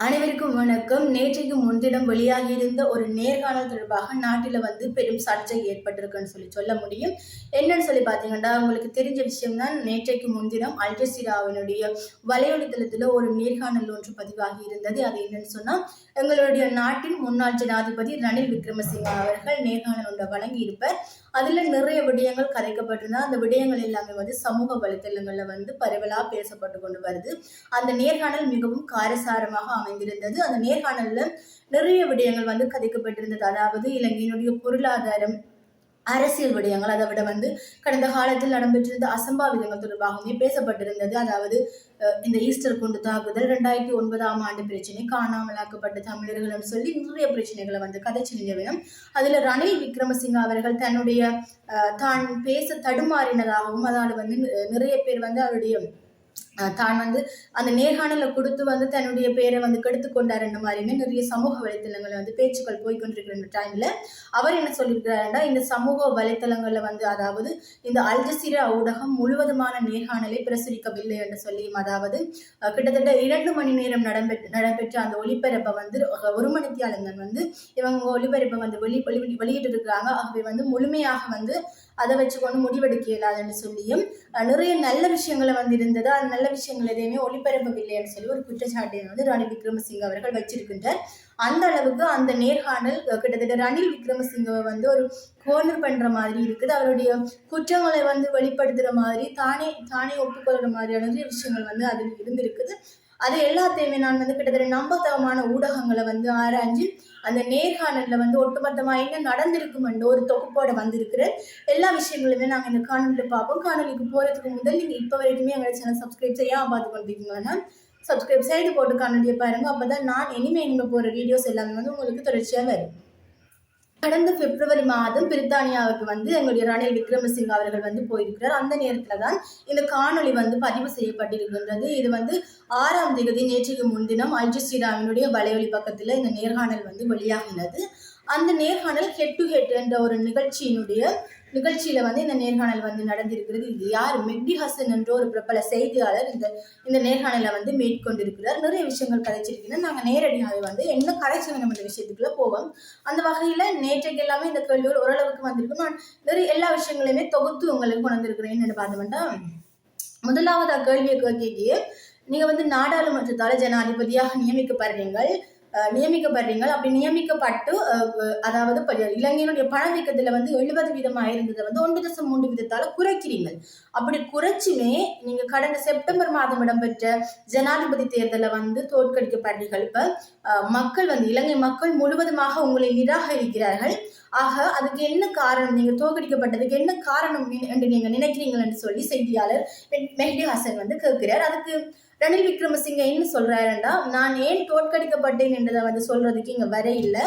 அனைவருக்கும் வணக்கம். நேற்றைக்கு முன்தினம் வெளியாகியிருந்த ஒரு நேர்காணல் தொடர்பாக நாட்டில் வந்து பெரும் சர்ச்சை ஏற்பட்டிருக்குன்னு சொல்லி சொல்ல முடியும். என்னன்னு சொல்லி பார்த்தீங்கன்னா உங்களுக்கு தெரிஞ்ச விஷயம் தான் நேற்றைக்கு முன்தினம் அல் ஜசீராவினுடைய ஒரு நேர்காணல் ஒன்று பதிவாகி இருந்தது. அது என்னன்னு சொன்னால் எங்களுடைய நாட்டின் முன்னாள் ஜனாதிபதி ரணில் விக்ரமசிங்க அவர்கள் நேர்காணல் ஒன்றை வழங்கியிருப்பார். அதில் நிறைய விடயங்கள் கரைக்கப்பட்டிருந்தா அந்த விடயங்கள் எல்லாமே வந்து சமூக வலைத்தளங்களில் வந்து பரவலாக பேசப்பட்டு கொண்டு வருது. அந்த நேர்காணல் மிகவும் காரசாரமாக அமைந்திருந்தது. அந்த நேர்காணலில் நிறைய விடயங்கள் வந்து கதைக்கப்பட்டிருந்தது. அதாவது இலங்கையினுடைய பொருளாதாரம் அரசியல் விடயங்கள் அதை விட வந்து கடந்த காலத்தில் நடைபெற்றிருந்த அசம்பாவிதங்கள் தொடர்பாகவுமே பேசப்பட்டிருந்தது. அதாவது இந்த ஈஸ்டர் குண்டு தாக்குதல் ரெண்டாயிரத்தி ஒன்பதாம் ஆண்டு பிரச்சனை காணாமலாக்கப்பட்ட தமிழர்கள்னு சொல்லி நிறைய பிரச்சனைகளை வந்து கதைச்சு நிலவினம். அதில் ரணில் விக்ரமசிங்க அவர்கள் தன்னுடைய தான் பேச தடுமாறினதாகவும் அதால் வந்து நிறைய பேர் வந்து அவருடைய தான் வந்து அந்த நேர்காணலை கொடுத்து வந்து தன்னுடைய பேரை வந்து கெடுத்து கொண்டாருன்ற மாதிரியுமே நிறைய சமூக வலைத்தளங்களில் வந்து பேச்சுக்கள் போய்கொண்டிருக்கிற டைமில் அவர் என்ன சொல்லியிருக்கிறாருன்னா இந்த சமூக வலைத்தளங்களில் வந்து அதாவது இந்த அல்ஜசீரா ஊடகம் முழுவதுமான நேர்காணலை பிரசுரிக்கவில்லை என்று சொல்லியும் அதாவது கிட்டத்தட்ட இரண்டு மணி நேரம் நடைபெற்று நடைபெற்ற அந்த ஒளிபரப்பை வந்து ஒரு மணித்தியாளங்கள் வந்து இவங்க ஒளிபரப்பை வந்து வெளி வெளி வெளியிட்டு இருக்கிறாங்க ஆகவே வந்து முழுமையாக வந்து அதை வச்சுக்கொண்டு முடிவெடுக்க இயலாதுன்னு சொல்லியும் நிறைய நல்ல விஷயங்களை வந்து இருந்தது அந்த நல்ல விஷயங்கள் எதையுமே ஒளிபரப்பவில்லைன்னு சொல்லி ஒரு குற்றச்சாட்டை வந்து ரணில் விக்ரமசிங்க அவர்கள் வச்சிருக்கின்றார். அந்த அளவுக்கு அந்த நேர்காணல் கிட்டத்தட்ட ரணில் விக்ரமசிங்கவை வந்து ஒரு கோர்னர் பண்ற மாதிரி இருக்குது. அவருடைய குற்றங்களை வந்து வெளிப்படுத்துற மாதிரி தானே தானே ஒப்புக்கொள்ற மாதிரியான நிறைய விஷயங்கள் வந்து அதில் இருந்திருக்குது. அது எல்லாத்தையுமே நான் வந்து கிட்டத்தட்ட நம்பத்தகமான ஊடகங்களை வந்து ஆராய்ஞ்சு அந்த நேர்காணலில் வந்து ஒட்டுமொத்தமாக என்ன நடந்திருக்குமென்ற ஒரு தொகுப்போட வந்திருக்கிற எல்லா விஷயங்களுமே நாங்கள் இந்த காணொலியில் பார்ப்போம். காணொலிக்கு போகிறதுக்கு முதல் நீங்கள் இப்போ வரைக்குமே எங்களை சேனல் சப்ஸ்கிரைப் செய்யாமல் பார்த்து கொண்டிருக்கீங்கன்னா சப்ஸ்கிரைப் செய்து போட்டு காணொலியை பாருங்கள் அப்போ தான் நான் இனிமேல் இங்கே போகிற வீடியோஸ் எல்லாமே வந்து உங்களுக்கு தொடர்ச்சியாக வரும். கடந்த பிப்ரவரி மாதம் பிரித்தானியாவுக்கு வந்து எங்களுடைய ரணில் விக்ரமசிங்க அவர்கள் வந்து போயிருக்கிறார். அந்த நேரத்தில் தான் இந்த காணொளி வந்து பதிவு செய்யப்பட்டிருக்கின்றது. இது வந்து ஆறாம் தேதி நேற்றுக்கு முன்தினம் அல் ஸ்ரீராமினுடைய வலையொலி பக்கத்தில் இந்த நேர்காணல் வந்து வெளியாகினது. அந்த நேர்காணல் ஹெட் டு ஹெட் என்ற ஒரு நிகழ்ச்சியினுடைய நிகழ்ச்சியில வந்து இந்த நேர்காணல் வந்து நடந்திருக்கிறது. இது யார்? மெக்டி ஹசன் என்ற ஒரு பிரபல செய்தியாளர் இந்த இந்த நேர்காணலை வந்து மேற்கொண்டிருக்கிறார். நிறைய விஷயங்கள் கதைச்சிருக்கிறோம் நாங்கள் நேரடியாகவே வந்து என்ன கதைச்சு நம்ம இந்த விஷயத்துக்குள்ள போவோம். அந்த வகையில் நேற்றைக்கு எல்லாமே இந்த கேள்விகள் ஓரளவுக்கு வந்திருக்கும். நான் நிறைய எல்லா விஷயங்களையுமே தொகுத்து உங்களுக்கு கொண்டு வந்திருக்கிறேன். என்னென்னு பார்த்தோம்னா முதலாவது கேள்வியை கேட்க நீங்கள் வந்து நாடாளுமன்றத்தால் ஜனாதிபதியாக நியமிக்கப்படுறீங்கள் நியமிக்கப்படுறீங்க அப்படி நியமிக்கப்பட்டு அதாவது ப- இலங்கையினுடைய பணவீக்கத்தில் வந்து எழுபது வீதமாக இருந்ததை வந்து ஒன்று தசம் மூன்று வீதத்தால் குறைக்கிறீங்க அப்படி குறைச்சுமே நீங்கள் கடந்த செப்டம்பர் மாதம் இடம்பெற்ற ஜனாதிபதி தேர்தலில் வந்து தோற்கடிக்கப்படுறீர்கள். இப்போ மக்கள் வந்து இலங்கை மக்கள் முழுவதுமாக உங்களை நிராகரிக்கிறார்கள். ஆக அதுக்கு என்ன காரணம்? நீங்க தோற்கடிக்கப்பட்டதுக்கு என்ன காரணம் என்று நீங்க நினைக்கிறீங்கன்னு சொல்லி செய்தியாளர் மெஹ்டி ஹாசன் வந்து கேட்கிறார். அதுக்கு ரணில் விக்ரமசிங்க என்ன சொல்றாருன்னா நான் ஏன் தோற்கடிக்கப்பட்டேன் என்றதை வந்து சொல்றதுக்கு இங்க வர இல்லை.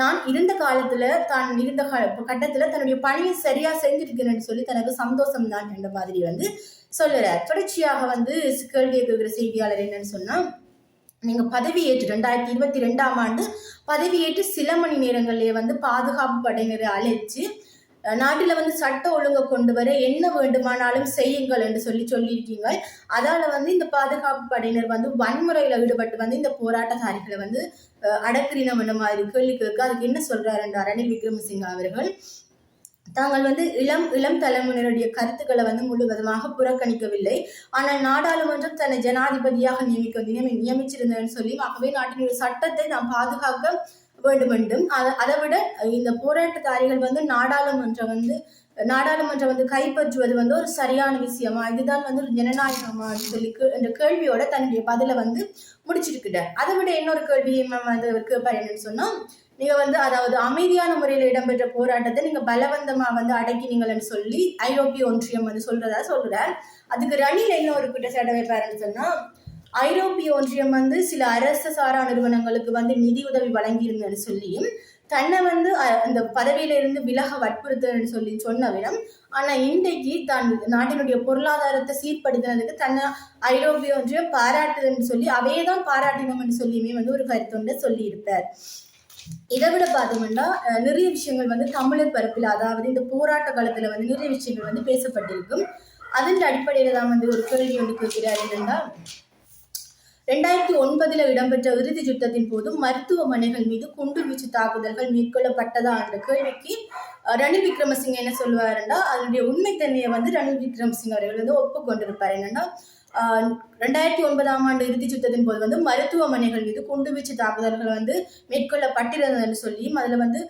நான் இருந்த காலத்துல தான் இருந்த கட்டத்துல தன்னுடைய பணியை சரியா செஞ்சிருக்கிறேன்னு சொல்லி தனக்கு சந்தோஷம் தான் என்ற மாதிரி வந்து சொல்லுறார். தொடர்ச்சியாக வந்து கேள்வி கேட்கிற செய்தியாளர் என்னன்னு சொன்னா நீங்க பதவியேற்று ரெண்டாயிரத்தி இருபத்தி ரெண்டாம் ஆண்டு பதவியேற்று சில மணி நேரங்களிலே வந்து பாதுகாப்பு படையினரை அழைச்சு நாட்டில் வந்து சட்ட ஒழுங்கை கொண்டு வர என்ன வேண்டுமானாலும் செய்யுங்கள் என்று சொல்லி சொல்லியிருக்கீங்க. அதால வந்து இந்த பாதுகாப்பு படையினர் வந்து வன்முறையில் ஈடுபட்டு வந்து இந்த போராட்டக்காரிகளை வந்து அஹ், மாதிரி கேள்வி கேட்க அதுக்கு என்ன சொல்றாரு ரணில் விக்ரமசிங்க அவர்கள். தாங்கள் வந்து இளம் இளம் தலைமுறையினுடைய கருத்துக்களை வந்து முழுவதுமாக புறக்கணிக்கவில்லை. ஆனால் நாடாளுமன்றம் தன்னை ஜனாதிபதியாக நியமிக்க நியமி நியமிச்சிருந்தேன்னு சொல்லி ஆகவே நாட்டினுடைய சட்டத்தை நாம் பாதுகாக்க வேண்டும் என்றும் அதை விட இந்த போராட்டக்காரிகள் வந்து நாடாளுமன்றம் வந்து நாடாளுமன்றம் வந்து கைப்பற்றுவது வந்து ஒரு சரியான விஷயமா? இதுதான் வந்து ஒரு ஜனநாயகமா சொல்லி கே- என்ற கேள்வியோட தன்னுடைய பதிலை வந்து முடிச்சிருக்கிறார். அதை விட இன்னொரு கேள்வியை மேம் அது அவர் கேட்பார் என்னன்னு சொன்னா நீங்க வந்து அதாவது அமைதியான முறையில் இடம்பெற்ற போராட்டத்தை நீங்க பலவந்தமா வந்து அடக்கினீங்கள்னு சொல்லி ஐரோப்பிய ஒன்றியம் வந்து சொல்றதா சொல்றார் அதுக்கு ரணில் என்ன ஒரு குற்றச்சாட்டை வைப்பாருன்னு சொன்னா ஐரோப்பிய ஒன்றியம் வந்து சில அரசு சாரா நிறுவனங்களுக்கு வந்து நிதி உதவி வழங்கியிருந்தேன்னு சொல்லியும் தன்னை வந்து அந்த பதவியில இருந்து விலக வற்புறுத்தன்னு சொல்லி சொன்ன விடம் ஆனா இன்றைக்கு தான் நாட்டினுடைய பொருளாதாரத்தை சீர்படுத்தினதுக்கு தன்னை ஐரோப்பிய ஒன்றியம் பாராட்டுதுன்னு சொல்லி அவையே தான் பாராட்டினோம்னு சொல்லியுமே வந்து ஒரு கருத்தொண்டை சொல்லியிருப்பார். இதை விட பார்த்தோம்னா நிறைய விஷயங்கள் வந்து தமிழர் பரப்பில் அதாவது இந்த போராட்ட காலத்துல வந்து நிறைய விஷயங்கள் வந்து பேசப்பட்டிருக்கும். அதன் அடிப்படையில் தான் வந்து ஒரு கேள்வி வந்து கேட்கிறார் என்னென்னா ரெண்டாயிரத்தி ஒன்பதுல இடம்பெற்ற இறுதி யுத்தத்தின் போது மருத்துவமனைகள் மீது குண்டு வீச்சு தாக்குதல்கள் மேற்கொள்ளப்பட்டதா என்ற கேள்விக்கு ரணில் விக்ரமசிங்க என்ன சொல்லுவாருன்னா அதனுடைய உண்மைத்தன்மையை வந்து ரணில் விக்ரமசிங்க அவர்கள் வந்து ஒப்புக்கொண்டிருப்பார். என்னன்னா ரெண்டாயிரத்தி ஒன்பதாம் ஆண்டு இறுதி சுத்தத்தின் போது வந்து மருத்துவமனைகள் மீது குண்டுவீச்சு தாக்குதல்கள் வந்து மேற்கொள்ளப்பட்டிருந்ததுன்னு சொல்லியும் அதில் வந்து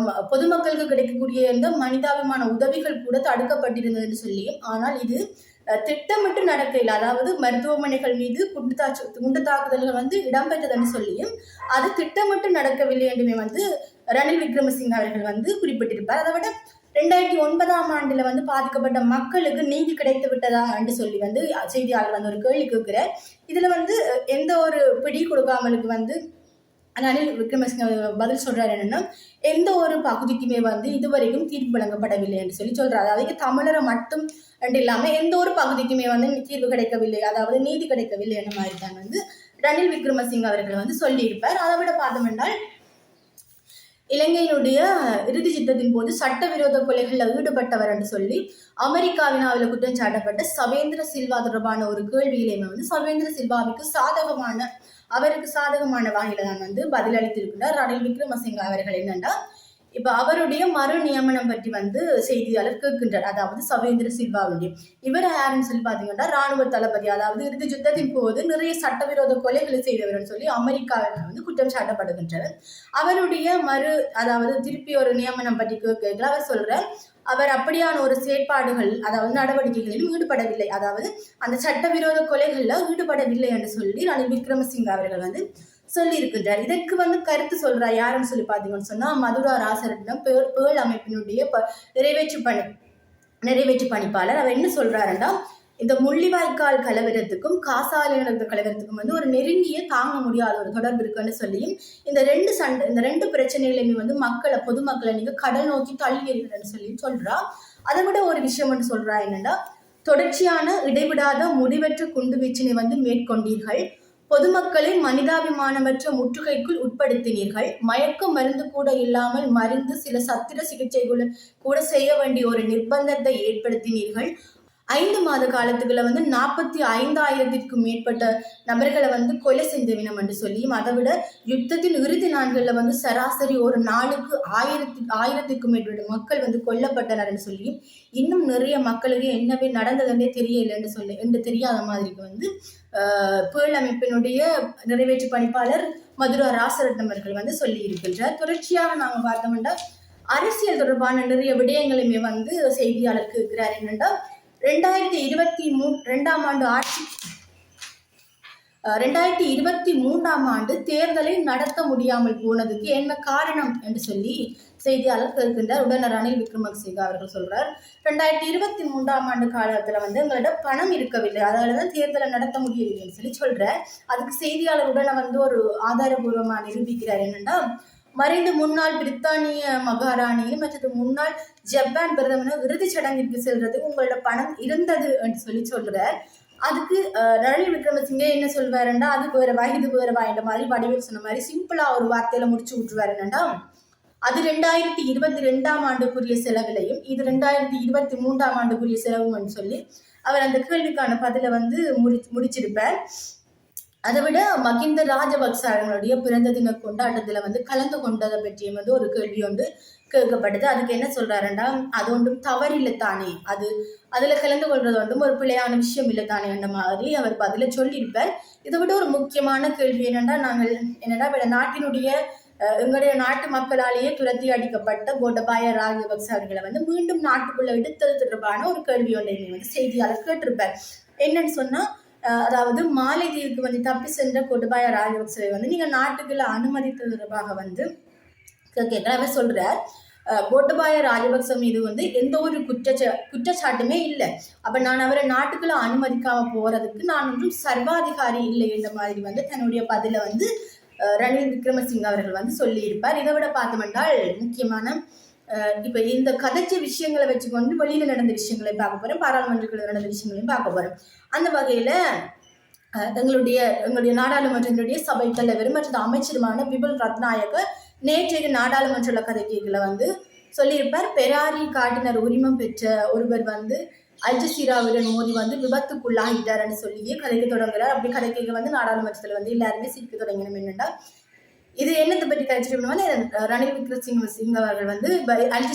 ம- பொதுமக்களுக்கு கிடைக்கக்கூடிய இந்த மனிதாபிமான உதவிகள் கூட தடுக்கப்பட்டிருந்ததுன்னு சொல்லியும் ஆனால் இது திட்டமிட்டு நடக்கையில் அதாவது மருத்துவமனைகள் மீது குண்டு தாச்சு குண்டு தாக்குதல்கள் வந்து இடம்பெற்றதுன்னு சொல்லியும் அது திட்டமிட்டு நடக்கவில்லை என்றுமே வந்து ரணில் விக்ரமசிங்க அவர்கள் வந்து குறிப்பிட்டிருப்பார். அதை விட ரெண்டாயிரத்தி ஒன்பதாம் ஆண்டுல வந்து பாதிக்கப்பட்ட மக்களுக்கு நீதி கிடைத்து விட்டதா என்று சொல்லி வந்து செய்தியாளர் வந்து ஒரு கேள்வி கேட்கிறார். இதுல வந்து எந்த ஒரு பிடி கொடுக்காமலுக்கு வந்து ரணில் விக்ரமசிங்க பதில் சொல்றாரு என்னன்னா எந்த ஒரு பகுதிக்குமே வந்து இதுவரைக்கும் தீர்ப்பு வழங்கப்படவில்லை என்று சொல்லி சொல்றாரு. அதாவது தமிழரை மட்டும் என்று இல்லாம எந்த ஒரு பகுதிக்குமே வந்து தீர்வு கிடைக்கவில்லை. அதாவது நீதி கிடைக்கவில்லை என்ற மாதிரி தான் வந்து ரணில் விக்ரமசிங்க அவர்கள் வந்து சொல்லியிருப்பார். அதை விட பார்த்தோம் என்றால் இலங்கையினுடைய இறுதி யுத்தத்தின் போது சட்டவிரோத கொலைகளில் ஈடுபட்டவர் என்று சொல்லி அமெரிக்காவினாவில் குற்றம் சாட்டப்பட்ட சவேந்திர சில்வா தொடர்பான ஒரு கேள்வியிலேயுமே வந்து சவேந்திர சில்வாவுக்கு சாதகமான அவருக்கு சாதகமான வகையில தான் வந்து பதிலளித்திருக்கிறார். ரணில் விக்ரமசிங்க அவர்கள் என்னன்னா இப்ப அவருடைய மறு நியமனம் பற்றி வந்து செய்தியாளர் கேட்கின்றார். அதாவது சவேந்திர சில்வாவுடைய. இவர் யாருன்னு சொல்லி பாத்தீங்கன்னா ராணுவ தளபதி. அதாவது இறுதி யுத்தத்தின் போது நிறைய சட்டவிரோத கொலைகளை செய்தவர்னு சொல்லி அமெரிக்காவில் வந்து குற்றம் சாட்டப்படுகின்றனர் அவருடைய மறு அதாவது திருப்பி ஒரு நியமனம் பற்றி கேட்கல. அவர் சொல்ற அவர் அப்படியான ஒரு செயற்பாடுகள் அதாவது நடவடிக்கைகளிலும் ஈடுபடவில்லை. அதாவது அந்த சட்டவிரோத கொலைகள்ல ஈடுபடவில்லை என்று சொல்லி ரணில் விக்ரமசிங்க அவர்கள் வந்து சொல்லியிருக்கின்றார். இதற்கு வந்து கருத்து சொல்றா யாருன்னு சொல்லி பார்த்தீங்கன்னு சொன்னா மதுரா ராசரட்னம் பேர் பேள் அமைப்பினுடைய ப- நிறைவேற்று பணி நிறைவேற்று பணிப்பாளர். அவர் என்ன சொல்றாருன்னா இந்த முள்ளிவாய்க்கால் கலவரத்துக்கும் காசாலை நடந்த கலவரத்துக்கும் வந்து ஒரு நெருங்கிய தாங்க முடியாத ஒரு தொடர்பு இருக்குன்னு சொல்லியும் இந்த ரெண்டு சண்டை இந்த ரெண்டு பிரச்சனைகளையுமே வந்து மக்களை பொதுமக்களை நீங்க கடல் நோக்கி தள்ளி சொல்லியும் சொல்றா. அதை விட ஒரு விஷயம் ஒன்று சொல்றா என்னன்னா தொடர்ச்சியான இடைவிடாத முடிவற்ற குண்டுவீச்சினை வந்து மேற்கொண்டீர்கள். பொதுமக்களை மனிதாபிமானமற்ற முற்றுகைக்குள் உட்படுத்தினீர்கள். மயக்க மருந்து கூட இல்லாமல் மருந்து சில சத்திர சிகிச்சைகள் கூட செய்ய வேண்டிய ஒரு நிர்பந்தத்தை ஏற்படுத்தினீர்கள். ஐந்து மாத காலத்துக்குள்ள வந்து நாற்பத்தி ஐந்தாயிரத்திற்கும் மேற்பட்ட நபர்களை வந்து கொலை செஞ்சவினம் என்று சொல்லியும் அதை விட யுத்தத்தின் இறுதி நாட்களில் வந்து சராசரி ஒரு நாளுக்கு ஆயிரத்தி ஆயிரத்திற்கும் மேற்பட்ட மக்கள் வந்து கொல்லப்பட்டனர் என்று சொல்லியும் இன்னும் நிறைய மக்களுக்கு என்னவே நடந்ததுன்னே தெரியல என்று சொல்லி என்று தெரியாத மாதிரிக்கு வந்து ஆஹ், பேள் அமைப்பினுடைய நிறைவேற்று பணிப்பாளர் மதுரா ராசரத்னம் அவர்கள் வந்து சொல்லி இருக்கின்றார் தொடர்ச்சியாக நாங்கள் பார்த்தோம்னா அரசியல் தொடர்பான நிறைய விடயங்களுமே வந்து செய்தியாளர் கேட்கிறார். என்னென்றால் ரெண்டாயிரத்தி இருபத்தி மூ ரெண்டாம் ஆண்டு ஆட்சி ரெண்டாயிரத்தி இருபத்தி மூன்றாம் ஆண்டு தேர்தலை நடத்த முடியாமல் போனதுக்கு என்ன காரணம் என்று சொல்லி செய்தியாளர் கேட்கின்றார். உடனே ரணில் விக்ரமசிங்க அவர்கள் சொல்றார் ரெண்டாயிரத்தி இருபத்தி மூன்றாம் ஆண்டு காலத்துல வந்து எங்களிடம் பணம் இருக்கவில்லை. அதனால தான் தேர்தலை நடத்த முடியவில்லைன்னு சொல்லி சொல்ற அதுக்கு செய்தியாளர் உடனே வந்து ஒரு ஆதாரபூர்வமா நிரூபிக்கிறார் என்னன்னா மறைந்த முன்னாள் பிரித்தானிய மகாராணியும் மற்றது முன்னாள் ஜப்பான் பிரதமரும் இறுதிச் சடங்கிற்கு செல்றது உங்களோட பணம் இருந்தது என்று சொல்லி சொல்றார். அதுக்கு ரணில் விக்ரமசிங்கே என்ன சொல்வாருண்டா? அதுக்கு வேற வயது வேற வாயின்ற மாதிரி வடிவில் சொன்ன மாதிரி சிம்பிளா ஒரு வார்த்தையில முடிச்சு விட்டுருவாரு என்னண்டா? அது ரெண்டாயிரத்தி இருபத்தி ரெண்டாம் ஆண்டுக்குரிய செலவிலையும் இது ரெண்டாயிரத்தி இருபத்தி மூன்றாம் ஆண்டுக்குரிய செலவுன்னு சொல்லி அவர் அந்த கேள்விக்கான பதிலை வந்து முடி முடிச்சிருப்பார். அதை விட மகிந்த ராஜபக்ச அவர்களுடைய பிறந்த தின கொண்டாட்டத்தில் வந்து கலந்து கொண்டதை பற்றியும் வந்து ஒரு கேள்வி வந்து கேட்கப்பட்டது அதுக்கு என்ன சொல்றாருண்டா அது ஒன்றும் தவறில்லை தானே அது அதுல கலந்து கொள்றது ஒன்றும் ஒரு பிழையான விஷயம் இல்லை தானே என்ற மாதிரி அவர் பதில சொல்லியிருப்பார் இதை விட ஒரு முக்கியமான கேள்வி என்னன்னா நாங்கள் என்னன்னா இப்ப நாட்டினுடைய எங்களுடைய நாட்டு மக்களாலேயே துரத்தி அடிக்கப்பட்ட கோடபாய ராஜபக்ச அவர்களை வந்து மீண்டும் நாட்டுக்குள்ள விடுத்தது தொடர்பான ஒரு கேள்வி ஒன்றை வந்து செய்தியாளர் கேட்டிருப்பார் என்னன்னு சொன்னா அதாவது மாலைதீவுக்கு வந்து தப்பி சென்ற கோட்டபாய ராஜபக்சவை வந்து நீங்கள் நாட்டுக்குள்ள அனுமதித்தது தொடர்பாக வந்து கேட்க அவர் சொல்றார். கோட்டபாய ராஜபக்ச மீது வந்து எந்த ஒரு குற்றச்சா குற்றச்சாட்டுமே இல்லை. அப்போ நான் அவரை நாட்டுக்குள்ள அனுமதிக்காமல் போகிறதுக்கு நான் ஒன்றும் சர்வாதிகாரி இல்லை என்ற மாதிரி வந்து தன்னுடைய பதில வந்து ரணில் விக்ரமசிங்க அவர்கள் வந்து சொல்லியிருப்பார். இதை விட பார்த்தோம்னால் முக்கியமான இப்ப இந்த கதைச்ச விஷயங்களை வச்சுக்கொண்டு வெளியில நடந்த விஷயங்களை பார்க்க போறோம். பாராளுமன்றத்தில் நடந்த விஷயங்களையும் பார்க்க போறோம். அந்த வகையில எங்களுடைய எங்களுடைய நாடாளுமன்றத்தினுடைய சபை தலைவர் மற்றும் அமைச்சருமான பிபுல் ரத்நாயக நேற்றைய நாடாளுமன்ற கதை வந்து. சொல்லியிருப்பார் பெராரி காட்டினர் உரிமம் பெற்ற ஒருவர் வந்து அல்ஜசீராவுடன் மோதி வந்து விபத்துக்குள்ளாகிட்டார்னு சொல்லியே கதைக்கு தொடங்குறார். அப்படி கதைக்கு வந்து நாடாளுமன்றத்தில் வந்து எல்லாருமே சிரிக்க தொடங்கினோம். என்னென்னா இது என்னத்தை பற்றி கழிச்சிருக்கணும்னா ரணில் விக்ரமசிங்க சிங் அவர்கள் வந்து அல்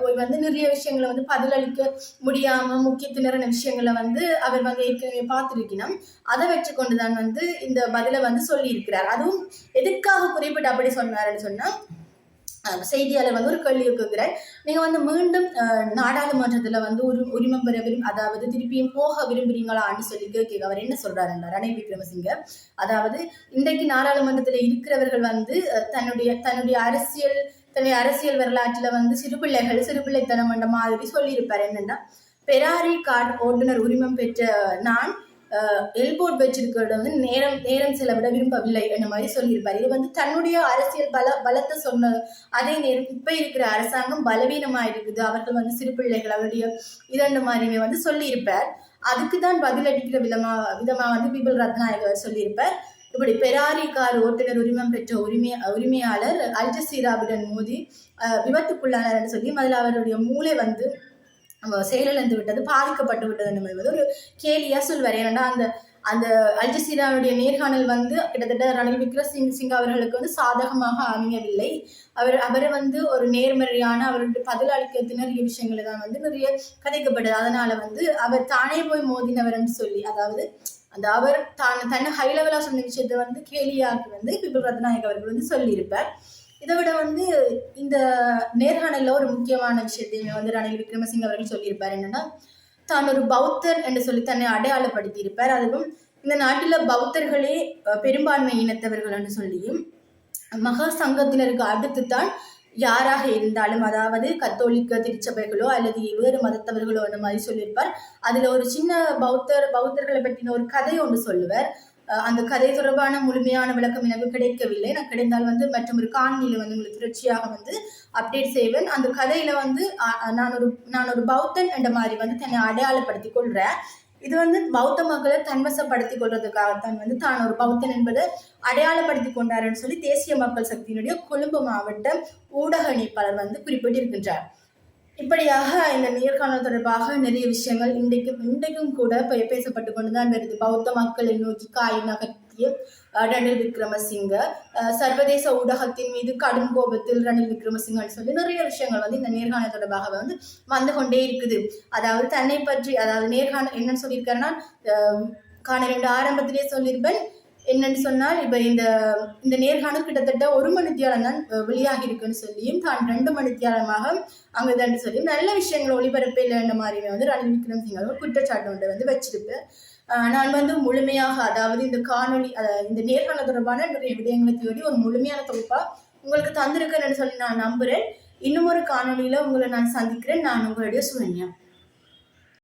போய் வந்து நிறைய விஷயங்களை வந்து பதிலளிக்க முடியாம முக்கியத்தினரான விஷயங்களை வந்து அவர் வந்து ஏற்கனவே பார்த்துருக்கணும். அதை வச்சு கொண்டுதான் வந்து இந்த பதிலை வந்து சொல்லியிருக்கிறார். அதுவும் எதுக்காக குறிப்பிட்டு அப்படி சொன்னாருன்னு சொன்னா செய்தியாளர் வந்து ஒரு கேள்வி கேட்கிறார் நீங்க வந்து மீண்டும் நாடாளுமன்றத்தில் நாடாளுமன்றத்துல வந்து ஒரு உரிமம் பெற விரும்ப அதாவது திருப்பியும் போக விரும்புறீங்களான்னு சொல்லி கேட்க அவர் என்ன சொல்றாருன்னா ரணில் விக்ரமசிங்க. அதாவது இன்றைக்கு நாடாளுமன்றத்துல இருக்கிறவர்கள் வந்து தன்னுடைய தன்னுடைய அரசியல் தன்னுடைய அரசியல் வரலாற்றுல வந்து சிறுபிள்ளைகள் சிறுபிள்ளைத்தனம் என்ற மாதிரி சொல்லியிருப்பார். என்னன்னா பெராரி கார்டு ஓட்டுநர் உரிமம் பெற்ற நான் எல்போர்ட் வச்சிருக்கிறத வந்து நேரம் நேரம் செலவிட விரும்பவில்லை என்ற மாதிரி சொல்லியிருப்பார். இது வந்து தன்னுடைய அரசியல் பல பலத்தை சொன்ன அதே நேரம் இப்ப இருக்கிற அரசாங்கம் பலவீனமாக இருக்குது அவர்கள் வந்து சிறு பிள்ளைகள் அவருடைய இதண்ட மாதிரியுமே வந்து சொல்லியிருப்பார். அதுக்கு தான் பதிலளிக்கிற விதமா விதமா வந்து பிபில் ரத்நாயகர் சொல்லியிருப்பார். இப்படி பெராரி கார் ஓட்டுநர் உரிமம் பெற்ற உரிமை உரிமையாளர் அல்ஜசீராவுடன் மோதி விபத்துக்குள்ளானார் சொல்லி அதில் அவருடைய மூளை வந்து செயலிழந்து விட்டது பாதிக்கப்பட்டு விட்டது என்பது ஒரு கேலியா சொல்வார். ஏன்னா அந்த அந்த அல்ஜசீராவுடைய நேர்காணல் வந்து கிட்டத்தட்ட ரணில் விக்ரமசிங் சிங் அவர்களுக்கு வந்து சாதகமாக அமையவில்லை. அவர் அவர் வந்து ஒரு நேர்மறையான அவருடைய பதில் அளிக்க விஷயங்களை தான் வந்து நிறைய கதைக்கப்பட்டது. அதனால வந்து அவர் தானே போய் மோதினவர்னு சொல்லி அதாவது அந்த அவர் தான் தன்னை ஹை லெவலாக சொன்ன விஷயத்தை வந்து கேலியாக்கு வந்து பிபில் ரத்நாயக் அவர்கள் வந்து சொல்லியிருப்பார். இதை விட வந்து இந்த நேர்காணலில் ஒரு முக்கியமான விஷயத்தையுமே வந்து ரணில் விக்ரமசிங்க அவர்கள் சொல்லியிருப்பார். என்னன்னா தான் ஒரு பௌத்தர் என்று சொல்லி தன்னை அடையாளப்படுத்தி இருப்பார் அதுவும் இந்த நாட்டில் பௌத்தர்களே பெரும்பான்மை இனத்தவர்கள் என்று சொல்லியும் மகா சங்கத்தினருக்கு அடுத்து தான் யாராக இருந்தாலும் அதாவது கத்தோலிக்க திருச்சபைகளோ அல்லது வேறு மதத்தவர்களோ அந்த மாதிரி சொல்லியிருப்பார். அதுல ஒரு சின்ன பௌத்தர் பௌத்தர்களை பற்றின ஒரு கதை ஒன்று சொல்லுவார். அந்த கதை தொடர்பான முழுமையான விளக்கம் எனக்கு கிடைக்கவில்லை. நான் கிடைந்தால் வந்து மற்றும் ஒரு காணொலியில வந்து உங்களுக்கு தொடர்ச்சியாக வந்து அப்டேட் செய்வேன். அந்த கதையில வந்து நான் ஒரு நான் ஒரு பௌத்தன் என்ற மாதிரி வந்து தன்னை அடையாளப்படுத்தி கொள்றேன். இது வந்து பௌத்த மக்களை தன்வசப்படுத்திக் கொள்றதுக்காகத்தான் வந்து தான் ஒரு பௌத்தன் என்பதை அடையாளப்படுத்தி கொண்டாருன்னு சொல்லி தேசிய மக்கள் சக்தியினுடைய கொழும்பு மாவட்ட ஊடக இணைப்பாளர் வந்து குறிப்பிட்டிருக்கின்றார். இப்படியாக இந்த நேர்காணல் தொடர்பாக நிறைய விஷயங்கள் இன்றைக்கும் இன்றைக்கும் கூட பேசப்பட்டு கொண்டுதான் வருது. பௌத்த மக்களை நோக்கி காய் நகர்த்திய ரணில் விக்ரமசிங்க. சர்வதேச ஊடகத்தின் மீது கடும் கோபத்தில் ரணில் விக்ரமசிங்கன்னு சொல்லி நிறைய விஷயங்கள் வந்து இந்த நேர்காணல் தொடர்பாக வந்து வந்து கொண்டே இருக்குது. அதாவது தன்னை பற்றி அதாவது நேர்காணல் என்னன்னு சொல்லியிருக்காருன்னா காண ரெண்டு ஆரம்பத்திலே சொல்லியிருப்பேன். என்னன்னு சொன்னால் இப்போ இந்த இந்த நேர்காணல் கிட்டத்தட்ட ஒரு மணித்தியாலம் தான் வெளியாகி இருக்குன்னு சொல்லியும் தான் ரெண்டு மணித்தியாலமாக அங்கே தான் சொல்லியும் நல்ல விஷயங்களை ஒளிபரப்பே இல்லைன்ற மாதிரி வந்து ரணில் விக்ரமசிங்க அவர்கள் குற்றச்சாட்டு ஒன்றை வந்து வச்சிருப்பேன் நான் வந்து முழுமையாக அதாவது இந்த காணொளி இந்த நேர்காணல் தொடர்பான நிறைய விடயங்களை தேடி ஒரு முழுமையான தொகுப்பா உங்களுக்கு தந்திருக்கேன்னு சொல்லி நான் நம்புறேன். இன்னும் ஒரு காணொளியில உங்களை நான் சந்திக்கிறேன். நான் உங்களுடைய சுகன்யா.